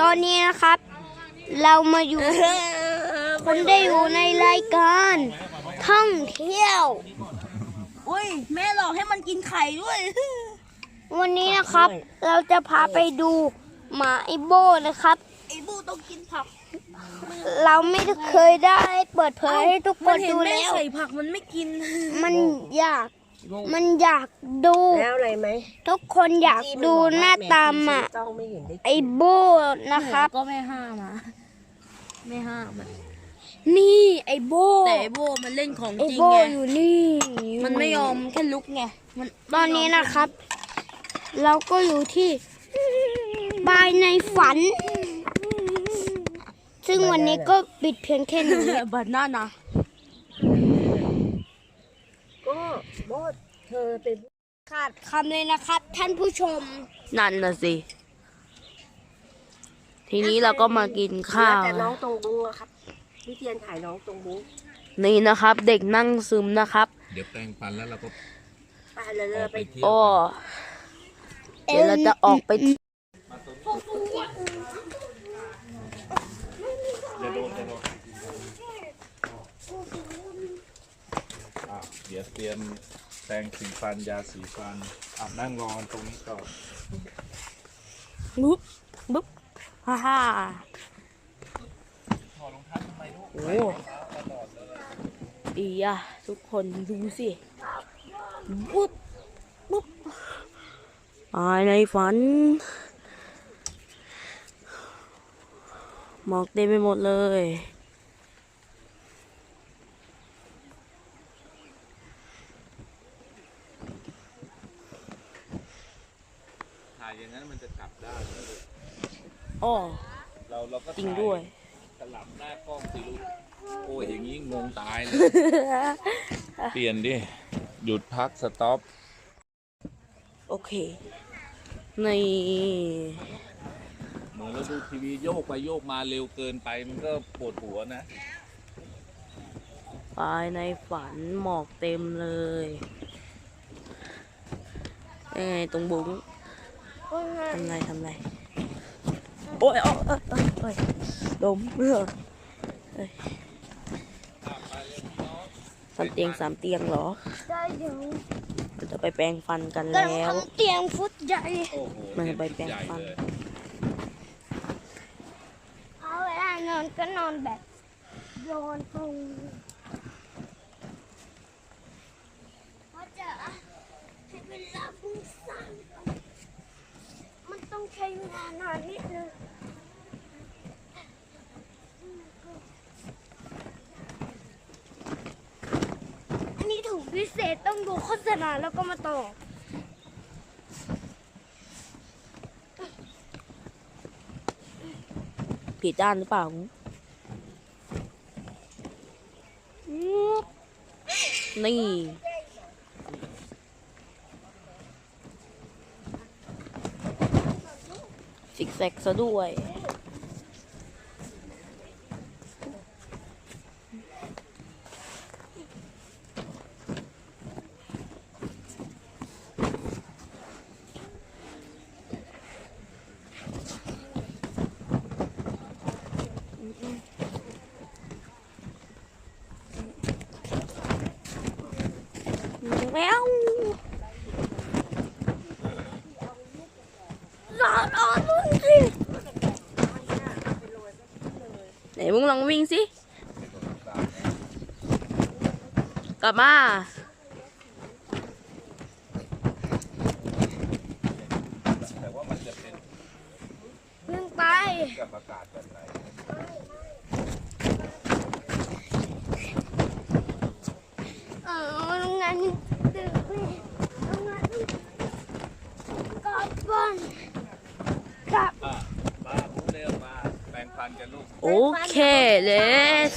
ตอนนี้นะครับ เรามาอยู่คุณได้อยู่ในรายการท่องเที่ยว อุ้ยแม่หลอกให้มันกินไข่ด้วย วันนี้นะครับ เราจะพาไปดูหมาไอโบนะครับ ไอ้บูต้องกินผัก เราไม่เคยได้เปิดเผยให้ทุกคมันนเห็นดูแม่แล้วใส่ผักมันไม่กิน มันอยาก มันอยากดู แล้วอะไรไหมทุกคนอยากดูหน้าตามอะเจ้าไม่เห็นได้ไอโบนะครับ ก็ไม่ห้ามอะไม่ห้ามอะนี่ไอโบแต่ไอ้โบมันเล่นของไอจริงโบไงอยู่นี่มันไม่ยอมแค่ลุกไงมันตอนนี้นะครับ เราก็อยู่ที่บายในฝัน ซึ่งวันนี้ก็ปิดเพียงแค่นี้บัดหน้านะ ก็ โบดเธอเป็นขาดคำเลยนะครับ ท่านผู้ชม นั่นน่ะสิ ทีนี้เราก็มากินข้าว แต่น้องตรงบุ้งอะครับพี่เทียนถ่ายน้องตรงบุ้งนี่นะครับ เด็กนั่งซึมนะครับ เดี๋ยวแปรงฟันแล้วเราก็ไปเลยอเลอยกไปไปเที่ยวโอ้เดี๋ยวเราจะออกไป จะโดนจะโดน อะเดี๋ยวเตรียมแปรงสีฟันยาสีฟันอะนั่งรอกันตรงนี้ก่อนบุ๊บบุ๊บฮ่าฮ่าโอ้ดีอะทุกคนดูสิบุ๊บบุ๊บตายในฝันหมอกเต็มไปหมดเลย ถ่าย อย่างนั้นมันจะกลับด้านอ้อเราเราก็จริงด้วย สลับหน้ากล้องสิลูกโอ้ยอย่างนี้งงตายเลยเปลี่ยนดิ หยุดพักสต็อป โอเคนี่เหมือนเราดูทีวีโยกไปโยกมาเร็วเกินไปมันก็ปวดหัวนะตายในฝันหมอกเต็มเลยยังไงตรงบุ้ง ทำไรทำไรโอ้ยโอ้ยโอ้ยโอ้ยโอ้ยดมเพื่อเอ้ยสามเตียงสามเตียงเหรอได้เดี๋ยวเราจะไปแปรงฟันกันกำลังแล้ว ทำเตียงฟุตใหญ่โอ้โหมันจะไปแปรงฟันใหญ่เลยเอาเวลานอนก็นอนแบบโยนตรงเพราะจะให้เวลาฟุ้งซ่านมันต้อง ใช้เวลานานนิดนึงอันนี้ถูกพิเศษต้องดูโฆษณาแล้วก็มาต่อผิดด้านหรือเปล่านี่ ซิกแซกซะด้วย แมว รอรอรุ่นสิ ไหนมึงลองวิ่งสิ กลับมาเพิ่งไปกับอากาศแบบไหนเอองานกเลยโรงานกับบ้านกลับ อะมาพูดเร็วมาแปรงฟันกันลูก โอเคเลส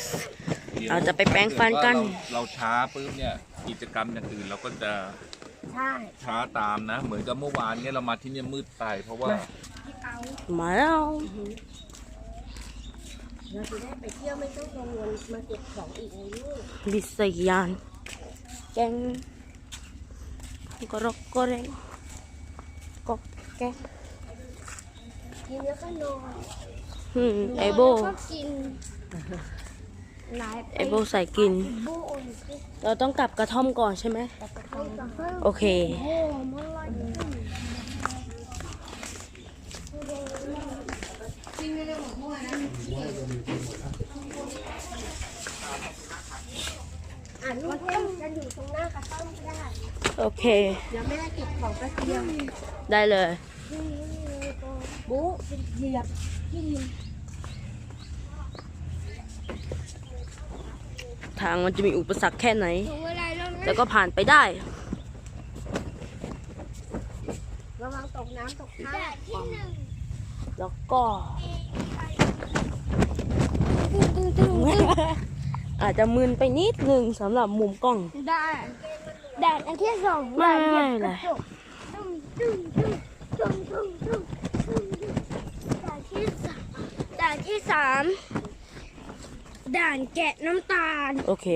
เราจะไปแปรงฟันกันถ้าเเราเราช้าปุ๊บเนี่ยกิจกรรมอย่างอื่นเราก็จะใช่ช้าตามนะ เหมือนกับเมื่อวานเนี่ยเรามาที่เนี่ยมืดไปเพราะว่ามาแล้วเราจะได้ไปเที่ยวไม่ต้องกังวลมาเก็บของอีกไงลูกบิสยานแกงกรอกกระเรงกอกแกงกินแล้วก็นอน อืมไอโบแล้วก็กินหลายไอโบใส่กิน โบอุ่นคือเราต้องกลับกระท่อมก่อนใช่ไหม แต่กระท่อมกับเพิ่มโอเคโอ้มันลอยขึ้นอ่านลูกเทมจะอยู่ตรงหน้ากระท่อมก็ได้โอเค เดี๋ยวแม่เก็บของแป๊บเดียวได้เลยบุ๊เหยียบ ที่ดินทางมันจะมีอุปสรรคแค่ไหนถึงเวลาแล้วแต่นะก็ผ่านไปได้ ระวังตกน้ำตกท่าด่านที่หนึ่งแล้วก็ตึ้งตึ้งตึ้งตึ้งอาจจะมึนไปนิดนึงสำหรับมุมกล้องด่านด่านอันที่สองไม่ด่านเหยียบ ไม่ กระจกตึ้งตึ้งตึ้งตึ้งตึ้งตึ้งตึ้งด่านที่สามด่านที่ สามด่านแกะน้ำตาล โอเค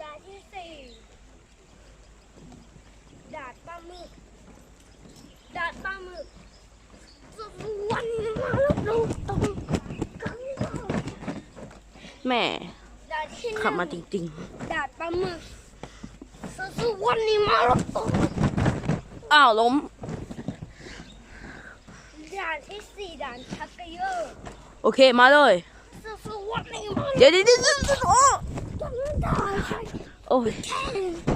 ด่านที่สี่ด่านปลาหมึกด่านปลาหมึกสุดวันมาแล้วลูกตรงกลางแม่ด่านที่หนึ่งขับมาจริงด่านปลาหมึกสุดวันนี้มาแล้วตรงๆ อ้าวล้ม ด่านที่สี่ด่านชักเกยอร์โอเคมาเลยสุดวันนี้มาแล้วเดี๋ยวเดี๋ยวเดี๋ยวเดี๋ยวเดี๋ยวโอ้จังด่านใครโอ้ย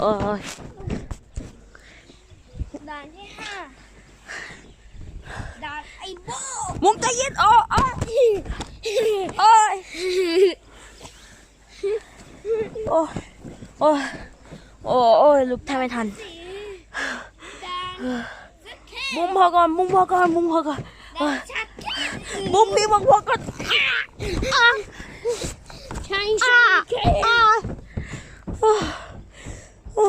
โอ้ยด่านที่ห้าด่านไอ้โบมุมใจเย็นโอ้โอ้โอ้ยโอ้ยโอ้ยโอ้ยโอ้ยลุกแทบไม่ทันสีด่านสแค่มุมพอก่อนมุมพอก่อนมุมพอก่อน โอ้ด่านยชักแค่มุมพี่มุมพอก่อนใช่ใช่แค่อ้าโอ้ยโอ้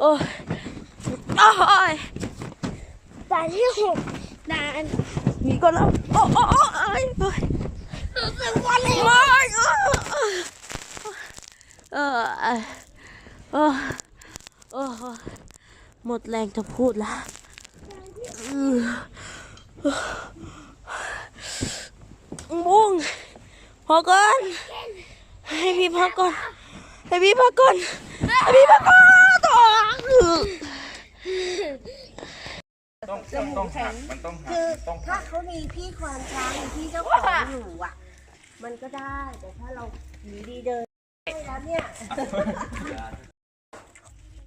โอ้ยด่านที่หกด่านหนีก่อนแล้วโอ้โอ้โอ้ยรู้สึกว่าเลยโอ้ยโอ้ยเออเออเออเออหมดแรงจะพูดล้วอือบุ้งพอก่อนให้พี่พักก่อน ให้พี่พักก่อนให้พี่พักก่อนต่อต้องต้องหักมันต้องหักคือต้องถ้าหักเขามีพี่ควานช้างมีพี่เจ้าของอยู่อะ มันก็ได้แต่ถ้าเราหนีดีเดินได้แล้วเนี่ย